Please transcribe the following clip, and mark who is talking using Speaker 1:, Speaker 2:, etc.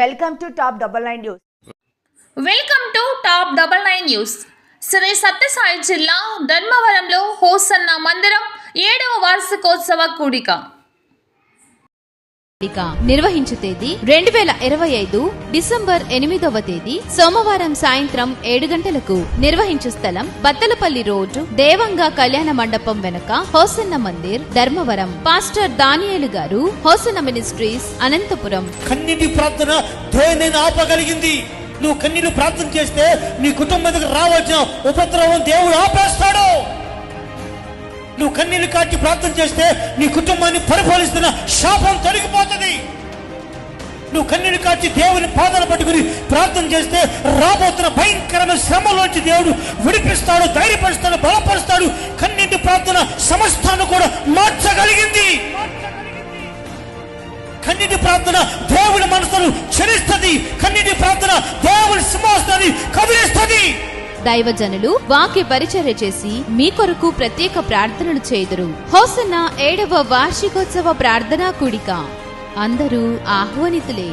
Speaker 1: Welcome to top double nine news
Speaker 2: welcome to top double nine news Shri Sathya Sai జిల్లా ధర్మవరంలో hosanna మందిరం ఏడవ వార్షికోత్సవ కూడిక.
Speaker 3: నిర్వహించు తేదీ రెండు వేల ఇరవై ఐదు డిసెంబర్ ఎనిమిదవ తేదీ సోమవారం సాయంత్రం ఏడు గంటలకు నిర్వహించు స్థలం బత్తలపల్లి రోడ్డు దేవంగా కళ్యాణ మండపం వెనుక హోసన్న మందిర్ ధర్మవరం. పాస్టర్ దానియేలు గారు హోసన్న మినిస్ట్రీస్ అనంతపురం.
Speaker 4: కన్నీటి ప్రార్థన దేవుని ఆపగలిగింది. నువ్వు కన్నీరు ప్రార్థన చేస్తే నీ కుటుంబం మీదకి రావాల్సిన ఉపద్రవం దేవుడు ఆపేస్తాడు. కన్నీళ్ళు కాచి ప్రార్థన చేస్తే నీ కుటుంబాన్ని పరిపాలిస్తున్న శాపం తొలగిపోతుంది. నువ్వు కన్నీళ్ళు కాచి దేవుని పాదాలు పట్టుకుని ప్రార్థన చేస్తే రాబోతున్న భయంకరమైన శ్రమలోంచి దేవుడు విడిపిస్తాడు ధైర్యపరుస్తాడు బలపరుస్తాడు. కన్నీటి ప్రార్థన సమస్తాన్ని కూడా మార్చగలిగింది. కన్నీటి ప్రార్థన దేవుని మనసును చెరిస్తుంది
Speaker 3: దైవజనులు వాక్య పరిచర్య చేసి మీ కొరకు ప్రత్యేక ప్రార్థనలు చేయుదురు. హోసన్న ఏడవ వార్షికోత్సవ ప్రార్థనా కూడిక. అందరూ ఆహ్వానితులే.